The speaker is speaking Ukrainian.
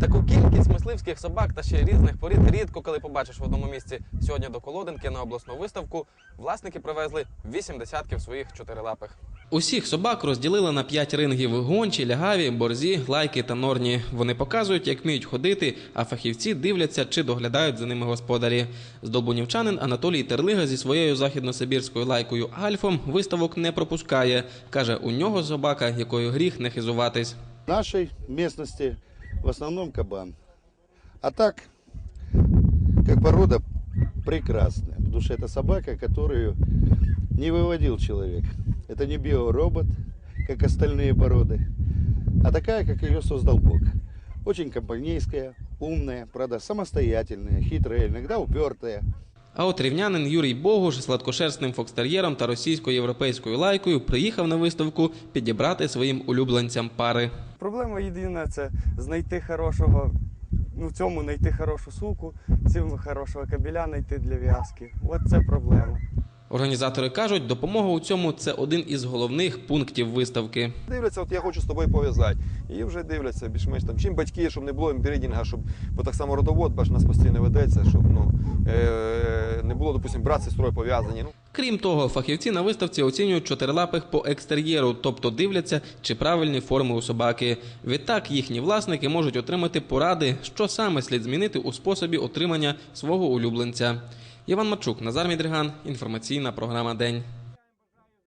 Таку кількість мисливських собак та ще різних порід рідко коли побачиш в одному місці. Сьогодні до Колодинки на обласну виставку власники привезли вісім десятків своїх чотирилапих. Усіх собак розділили на п'ять рингів: гончі, лягаві, борзі, лайки та норні. Вони показують, як вміють ходити, а фахівці дивляться чи доглядають за ними господарі. Здолбунівчанин Анатолій Терлига зі своєю західносибірською лайкою Альфом виставок не пропускає. каже, у нього собака, якою гріх не хизуватись. В нашей местности в основном кабан. А так, как порода прекрасная, потому что это собака, которую не выводил человек. Это не биоробот, как остальные породы, а такая, как ее создал Бог. Очень компанейская, умная, правда, самостоятельная, хитрая, иногда упертая. А от рівнянин Юрій Богуш сладкошерстним фокстер'єром та російсько-європейською лайкою приїхав на виставку підібрати своїм улюбленцям пари. Проблема єдина це знайти хорошого, ну в цьому знайти хорошу суку, цим хорошого кабіля знайти для в'язки. От це проблема. Організатори кажуть, допомога у цьому це один із головних пунктів виставки. Дивляться, от я хочу з тобою пов'язати. І вже дивляться більш-менш там. Чим батьки, щоб не було імбридінга, щоб, бо так само родовод, бач, нас постійно ведеться, щоб ну, е, не було, допустим, брат сестрою пов'язані. Ну, Крім того, фахівці на виставці оцінюють чотирилапих по екстер'єру, тобто дивляться, чи правильні форми у собаки. Відтак їхні власники можуть отримати поради, що саме слід змінити у способі отримання свого улюбленця. Іван Мачук, Назар Мідриган, інформаційна програма День.